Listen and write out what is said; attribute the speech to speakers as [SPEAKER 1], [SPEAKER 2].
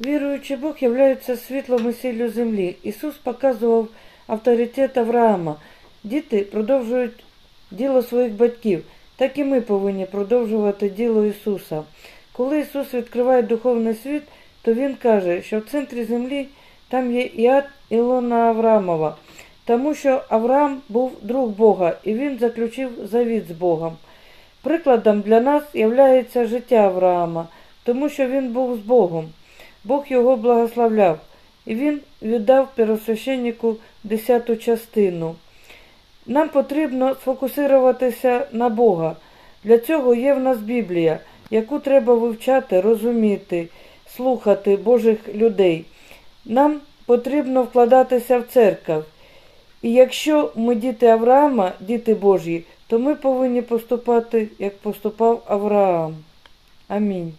[SPEAKER 1] Віруючий Бог являється світлом і сіллю землі. Ісус показував авторитет Авраама. Діти продовжують діло своїх батьків, так і ми повинні продовжувати діло Ісуса. Коли Ісус відкриває духовний світ, то Він каже, що в центрі землі там є Іад Ілона Авраамова, тому що Авраам був друг Бога і він заключив завіт з Богом. Прикладом для нас є життя Авраама, тому що він був з Богом. Бог його благословляв, і він віддав первосвященнику десяту частину. Нам потрібно сфокусуватися на Бога. Для цього є в нас Біблія, яку треба вивчати, розуміти, слухати Божих людей. Нам потрібно вкладатися в церкву. І якщо ми діти Авраама, діти Божі, то ми повинні поступати, як поступав Авраам. Амінь.